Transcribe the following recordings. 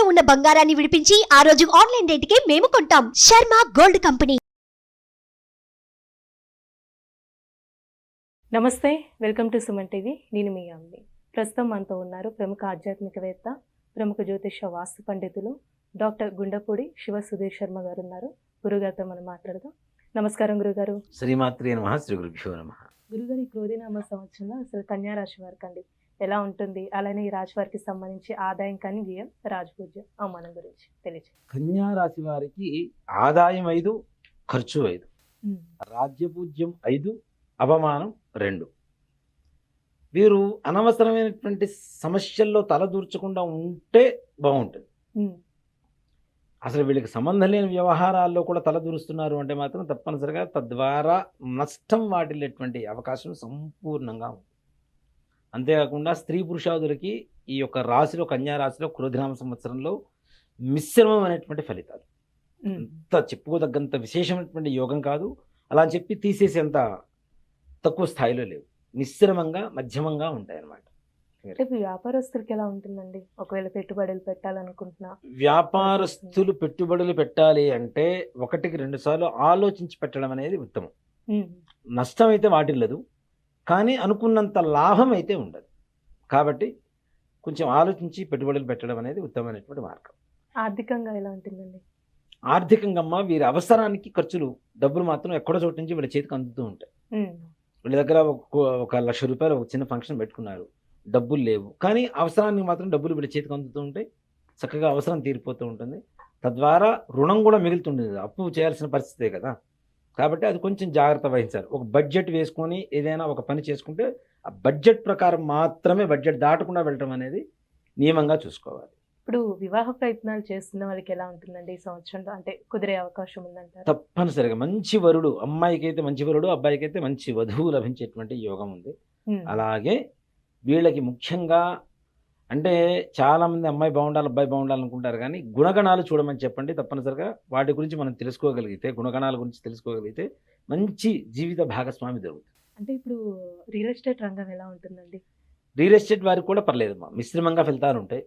తాకట్టులో ఉన్న బంగారాన్ని విడిపించి ఆ రోజు ఆన్లైన్ రేటుకే మేము కొంటాం. Sharma gold company. నమస్తే వెల్కమ్ టు సుమన్ టీవీ. నేను మీ అమ్మి ప్రస్తుతం మనతో ఉన్నారు ప్రముఖ ఆధ్యాత్మికవేత్త ప్రముఖ జ్యోతిష వాస్తు పండితులు డాక్టర్ గుండపూడి శివ సుధీర్ శర్మ గారు ఉన్నారు. గురుగారితో మనం మాట్లాడదాం. నమస్కారం గురుగారు. శ్రీమాత్రే నమ శ్రీ గురుభ్యో నమ. గురుగారు ఈ క్రోధినామ సంవత్సరంలో అసలు కన్యా రాశి వారికి అండి ఎలా ఉంటుంది? అలానే ఈ రాశి వారికి సంబంధించి ఆదాయం కానీ వ్యయం రాజపూజ్యం అవమానం గురించి తెలియజేయండి కన్యా రాశి వారికి ఆదాయం ఐదు ఖర్చు ఐదు. రాజ్యపూజ్యం ఐదు అవమానం రెండు. వీరు అనవసరమైనటువంటి సమస్యల్లో తలదూర్చకుండా ఉంటే బాగుంటుంది. అసలు వీళ్ళకి సంబంధం లేని వ్యవహారాల్లో కూడా తలదూరుస్తున్నారు అంటే మాత్రం తప్పనిసరిగా తద్వారా నష్టం వాటిల్లేటువంటి అవకాశం సంపూర్ణంగా ఉంది అంతేకాకుండా స్త్రీ పురుషాదులకి ఈ యొక్క రాశిలో కన్యా రాశిలో క్రోధినామ సంవత్సరంలో మిశ్రమమైనటువంటి ఫలితాలు. అంత చెప్పుకోదగ్గంత విశేషమైనటువంటి యోగం కాదు. అలా అని చెప్పి తీసేసేంత తక్కువ స్థాయిలో లేవు. మిశ్రమంగా మధ్యమంగా ఉంటాయి అన్నమాట అంటే వ్యాపారస్తులకి ఎలా ఉంటుందండి? ఒకవేళ పెట్టుబడులు పెట్టాలనుకుంటున్నా. వ్యాపారస్తులు పెట్టుబడులు పెట్టాలి అంటే ఒకటికి రెండు సార్లు ఆలోచించి పెట్టడం అనేది ఉత్తమం. నష్టం అయితే వాటిల్లదు. కానీ అనుకున్నంత లాభం అయితే ఉండదు. కాబట్టి కొంచెం ఆలోచించి పెట్టుబడులు పెట్టడం అనేది ఉత్తమమైనటువంటి మార్గం. ఆర్థికంగా ఎలా ఉంటుందండి? ఆర్థికంగా అమ్మ వీరి అవసరానికి ఖర్చులు డబ్బులు మాత్రం ఎక్కడో చోటు నుంచి వీళ్ళ చేతికి అందుతూ ఉంటాయి. వీళ్ళ దగ్గర ఒక ఒక లక్ష రూపాయలు ఒక చిన్న ఫంక్షన్ పెట్టుకున్నారు. డబ్బులు లేవు. కానీ అవసరానికి మాత్రం డబ్బులు వీళ్ళ చేతికి అందుతూ ఉంటాయి. చక్కగా అవసరం తీరిపోతూ ఉంటుంది. తద్వారా రుణం కూడా మిగులుతుంటుంది. అప్పు చేయాల్సిన పరిస్థితే కదా. కాబట్టి అది కొంచెం జాగ్రత్త వహించాలి. ఒక బడ్జెట్ వేసుకొని ఏదైనా ఒక పని చేసుకుంటే ఆ బడ్జెట్ ప్రకారం మాత్రమే బడ్జెట్ దాటకుండా వెళ్ళడం అనేది నియమంగా చూసుకోవాలి. ఇప్పుడు వివాహ ప్రయత్నాలు చేస్తున్న వాళ్ళకి ఎలా ఉంటుందండి ఈ సంవత్సరంలో? అంటే కుదిరే అవకాశం ఉందంటారు? తప్పనిసరిగా మంచి వరుడు అమ్మాయికి అయితే మంచి వరుడు అబ్బాయికి అయితే మంచి వధువు లభించేటువంటి యోగం ఉంది. అలాగే వీళ్ళకి ముఖ్యంగా అంటే చాలామంది అమ్మాయి బాగుండాలి అబ్బాయి బాగుండాలి అనుకుంటారు కానీ గుణగణాలు చూడమని చెప్పండి తప్పనిసరిగా. వాటి గురించి మనం తెలుసుకోగలిగితే గుణగణాల గురించి తెలుసుకోగలిగితే మంచి జీవిత భాగస్వామి దొరుకుతుంది. అంటే ఇప్పుడు రియల్ ఎస్టేట్ రంగం ఎలా ఉంటుందండి? రియల్ ఎస్టేట్ వారికి కూడా పర్లేదమ్మా. మిశ్రమంగా ఫలితాలు ఉంటాయి.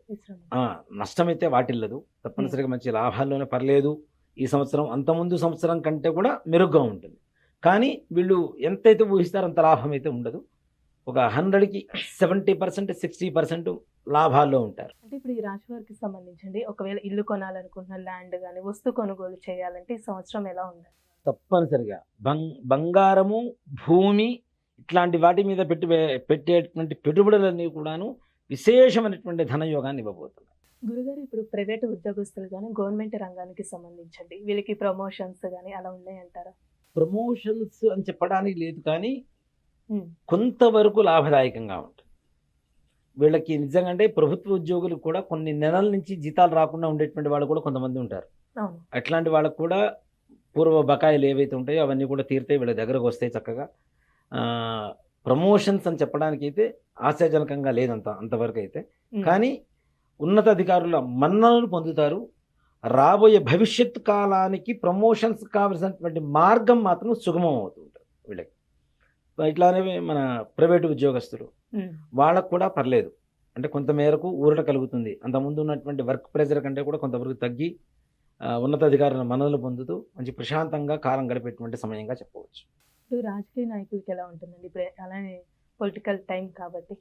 నష్టమైతే వాటిల్లదు. తప్పనిసరిగా మంచి లాభాల్లోనే పర్లేదు. ఈ సంవత్సరం అంతకుముందు సంవత్సరం కంటే కూడా మెరుగ్గా ఉంటుంది. కానీ వీళ్ళు ఎంతైతే ఊహిస్తారో అంత లాభం అయితే ఉండదు. ఒక హండ్రెడ్కి సెవెంటీ పర్సెంట్ సిక్స్టీ పర్సెంట్ లాభాల్లో ఉంటారు. అంటే ఇప్పుడు ఈ రాశి వారికి సంబంధించండి ఒకవేళ ఇల్లు కొనాలనుకుంటున్న ల్యాండ్ కానీ వస్తు కొనుగోలు చేయాలంటే ఈ సంవత్సరం ఎలా ఉండాలి తప్పనిసరిగా. బంగ్ బంగారము భూమి ఇట్లాంటి వాటి మీద పెట్టి పెట్టేటువంటి పెట్టుబడులన్నీ కూడాను విశేషమైనటువంటి ధనయోగాన్ని ఇవ్వబోతున్నాయి. గురుగారు ఇప్పుడు ప్రైవేట్ ఉద్యోగస్తులు కానీ గవర్నమెంట్ రంగానికి సంబంధించండి. వీళ్ళకి ప్రమోషన్స్ కానీ అలా ఉన్నాయంటారా? ప్రమోషన్స్ అని చెప్పడానికి లేదు కానీ కొంతవరకు లాభదాయకంగా ఉంటుంది. వీళ్ళకి నిజంగా అంటే ప్రభుత్వ ఉద్యోగులు కూడా కొన్ని నెలల నుంచి జీతాలు రాకుండా ఉండేటువంటి వాళ్ళు కూడా కొంతమంది ఉంటారు. అట్లాంటి వాళ్ళకు కూడా పూర్వ బకాయిలు ఏవైతే ఉంటాయో అవన్నీ కూడా తీరుతాయి వీళ్ళ దగ్గరకు వస్తాయి చక్కగా ప్రమోషన్స్ అని చెప్పడానికి అయితే ఆశాజనకంగా లేదంత అంతవరకు అయితే. కానీ ఉన్నతాధికారుల మన్ననలు పొందుతారు. రాబోయే భవిష్యత్ కాలానికి ప్రమోషన్స్ కావలసినటువంటి మార్గం మాత్రం సుగమం అవుతుంటుంది వీళ్ళకి. ఇట్లానే మన ప్రైవేటు ఉద్యోగస్తులు ఉమ్, వాళ్ళకు కూడా పర్లేదు. అంటే కొంత మేరకు ఊరట కలుగుతుంది. అంతకుముందు ఉన్నటువంటి వర్క్ ప్రెజర్ కంటే కూడా కొంతవరకు తగ్గి ఉన్నతాధికారుల మన్ననలు పొందుతూ మంచి ప్రశాంతంగా కాలం గడిపేటువంటి సమయంగా చెప్పవచ్చు. ఇప్పుడు రాజకీయ నాయకులకి ఎలా ఉంటుందండి? ఇప్పుడు అలానే పొలిటికల్ టైం కాబట్టి.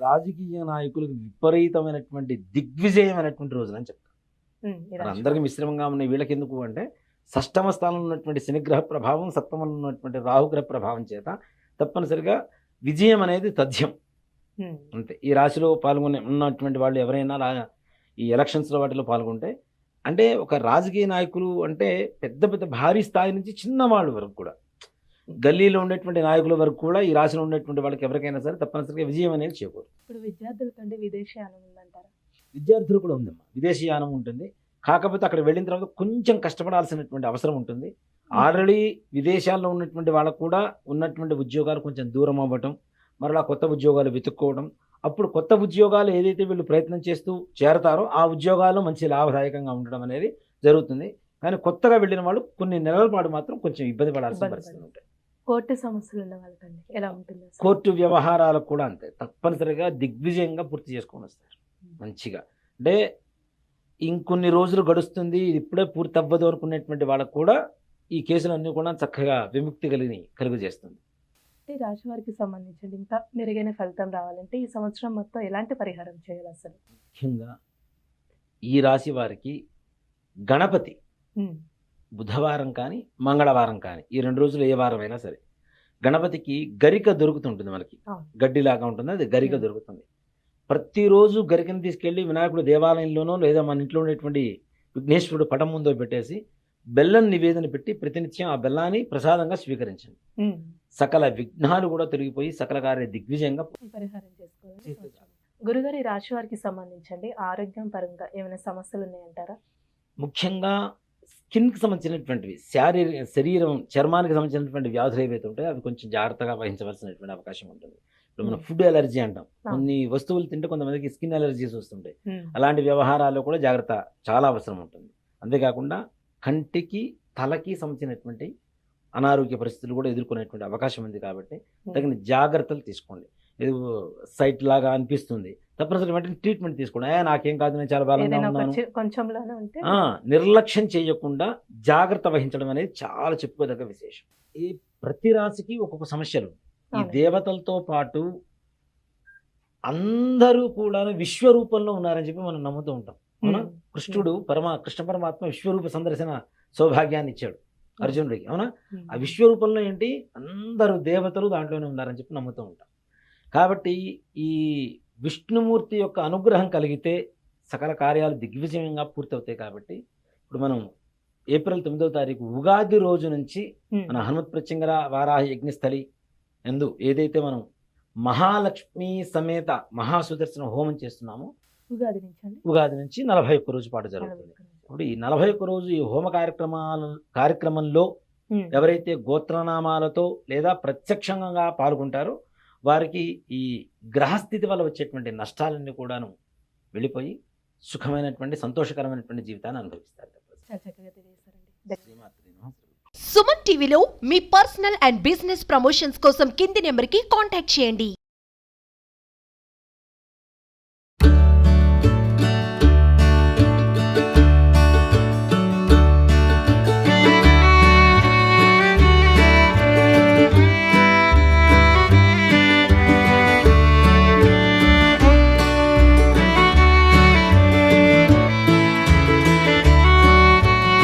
రాజకీయ నాయకులకు విపరీతమైనటువంటి దిగ్విజయమైనటువంటి రోజులు అని చెప్తారు. రాశి అందరికీ మిశ్రమంగా ఉన్నాయి. వీళ్ళకి ఎందుకు అంటే షష్టమ స్థానంలో ఉన్నటువంటి శనిగ్రహ ప్రభావం సప్తమంలో ఉన్నటువంటి రాహుగ్రహ ప్రభావం చేత తప్పనిసరిగా విజయం అనేది తథ్యం. అంతే. ఈ రాశిలో పాల్గొనే ఉన్నటువంటి వాళ్ళు ఎవరైనా ఈ ఎలక్షన్స్లో వాటిలో పాల్గొంటే అంటే ఒక రాజకీయ నాయకులు అంటే పెద్ద పెద్ద భారీ స్థాయి నుంచి చిన్న వాళ్ళ వరకు కూడా. గల్లీలో ఉండేటువంటి నాయకుల వరకు కూడా ఈ రాశిలో ఉండేటువంటి వాళ్ళకి ఎవరికైనా సరే తప్పనిసరిగా విజయం అనేది చేకూరు. ఇప్పుడు విద్యార్థుల కంటే విదేశీయానం ఉందంటారా? విద్యార్థులు కూడా ఉందమ్మా. విదేశీ యానం ఉంటుంది. కాకపోతే అక్కడ వెళ్ళిన తర్వాత కొంచెం కష్టపడాల్సినటువంటి అవసరం ఉంటుంది. ఆల్రెడీ విదేశాల్లో ఉన్నటువంటి వాళ్ళకు కూడా ఉన్నటువంటి ఉద్యోగాలు కొంచెం దూరం అవ్వటం మరలా కొత్త ఉద్యోగాలు వెతుక్కోవడం. అప్పుడు కొత్త ఉద్యోగాలు ఏదైతే వీళ్ళు ప్రయత్నం చేస్తూ చేరతారో ఆ ఉద్యోగాలు మంచి లాభదాయకంగా ఉండడం అనేది జరుగుతుంది. కానీ కొత్తగా వెళ్ళిన వాళ్ళు కొన్ని నెలల పాటు మాత్రం కొంచెం ఇబ్బంది పడాల్సిన పరిస్థితులు ఉంటాయి. కోర్టు సమస్యలు ఉన్న వాళ్ళకండి. ఎలా ఉంటుంది? కోర్టు వ్యవహారాలకు కూడా అంతే. తప్పనిసరిగా దిగ్విజయంగా పూర్తి చేసుకొని వస్తారు. మంచిగా. అంటే ఇంకొన్ని రోజులు గడుస్తుంది ఇది ఇప్పుడే పూర్తి అవ్వదు అనుకునేటువంటి వాళ్ళకు కూడా ఈ కేసులన్నీ కూడా చక్కగా విముక్తి కలిగి కలుగు చేస్తుంది ఈ రాశి వారికి సంబంధించి ఇంకా మెరుగైన ఫలితం రావాలంటే ఈ సంవత్సరం మొత్తం ఎలాంటి పరిహారం చేయాలి అసలు? ముఖ్యంగా ఈ రాశి వారికి గణపతి బుధవారం కానీ మంగళవారం కానీ ఈ రెండు రోజులు ఏ వారం అయినా సరే గణపతికి గరిక దొరుకుతుంటుంది మనకి. గడ్డిలాగా ఉంటుంది అది గరిక. దొరుకుతుంది. ప్రతిరోజు గరికను తీసుకెళ్ళి వినాయకుడు దేవాలయంలోనో లేదా మన ఇంట్లో ఉండేటువంటి విఘ్నేశ్వరుడు పటం ముందో పెట్టేసి బెల్లం నివేదన పెట్టి ప్రతినిత్యం ఆ బెల్లాన్ని ప్రసాదంగా స్వీకరించండి. సకల విఘ్నాలు కూడా తొలగిపోయి సకల కార్య దిగ్విజయంగా పరిహారం చేసుకోవాలి. గురుగారు ఈ రాశి వారికి సంబంధించండి. ఆరోగ్యం పరంగా ఏమైనా సమస్యలు ఉన్నాయంటారా? ముఖ్యంగా స్కిన్కి సంబంధించినటువంటివి శారీర శరీరం చర్మానికి సంబంధించినటువంటి వ్యాధులు ఏవైతే ఉంటాయో అవి కొంచెం జాగ్రత్తగా వహించవలసినటువంటి అవకాశం ఉంటుంది. ఇప్పుడు మనం. ఫుడ్ ఎలర్జీ అంటాం. కొన్ని వస్తువులు తింటే కొంతమందికి స్కిన్ ఎలర్జీస్ వస్తుంటాయి. అలాంటి వ్యవహారాల్లో కూడా జాగ్రత్త చాలా అవసరం ఉంటుంది. అంతేకాకుండా కంటికి తలకి సంబంధించినటువంటి అనారోగ్య పరిస్థితులు కూడా ఎదుర్కొనేటువంటి అవకాశం ఉంది కాబట్టి ఉమ్, తగిన జాగ్రత్తలు తీసుకోండి. ఇది సైట్ లాగా అనిపిస్తుంది. తప్పనిసరి వెంటనే ట్రీట్మెంట్ తీసుకోండి. "ఏ, నాకేం కాదు నేను చాలా బలంగా ఏదైనా ఒక ఉన్నాను. చి- కొంచెంలోనే ఉంటే ఆ, నిర్లక్ష్యం చేయకుండా జాగ్రత్త వహించడం అనేది చాలా చెప్పుకోదగ్గ విశేషం. ఈ ప్రతి రాశికి ఒక్కొక్క సమస్యలు ఈ. దేవతలతో పాటు అందరూ కూడా విశ్వరూపంలో ఉన్నారని చెప్పి మనం నమ్ముతూ ఉంటాం. అవునా? కృష్ణుడు పరమా కృష్ణ పరమాత్మ విశ్వరూప సందర్శన సౌభాగ్యాన్ని ఇచ్చాడు అర్జునుడికి అవునా? ఆ విశ్వరూపంలో ఏంటి? అందరూ దేవతలు దాంట్లోనే ఉన్నారని చెప్పి నమ్ముతూ ఉంటాం. కాబట్టి ఈ విష్ణుమూర్తి యొక్క అనుగ్రహం కలిగితే సకల కార్యాలు దిగ్విజయంగా పూర్తవుతాయి కాబట్టి ఇప్పుడు మనం ఏప్రిల్ తొమ్మిదవ తారీఖు ఉగాది రోజు నుంచి మన హనుమత్ ప్రత్యంగర వారాహ యజ్ఞస్థలి ఎందు ఏదైతే మనం మహాలక్ష్మి సమేత మహాసుదర్శన హోమం చేస్తున్నామో ఉగాది నుంచి ఉగాది నుంచి నలభై ఒక్క రోజు పాటు జరుగుతుంది. ఇప్పుడు ఈ నలభై ఒక్క రోజు ఈ హోమ కార్యక్రమాల కార్యక్రమంలో ఎవరైతే గోత్రనామాలతో లేదా ప్రత్యక్షంగా పాల్గొంటారో వారికి ఈ గ్రహస్థితి వల్ల వచ్చేటువంటి నష్టాలన్నీ కూడాను వెళ్ళిపోయి సుఖమైనటువంటి సంతోషకరమైనటువంటి జీవితాన్ని అనుభవిస్తారు. సుమన్ టీవీలో మీ పర్సనల్ అండ్ బిజినెస్ ప్రమోషన్స్ కోసం కింది నెంబర్కి కాంటాక్ట్ చేయండి.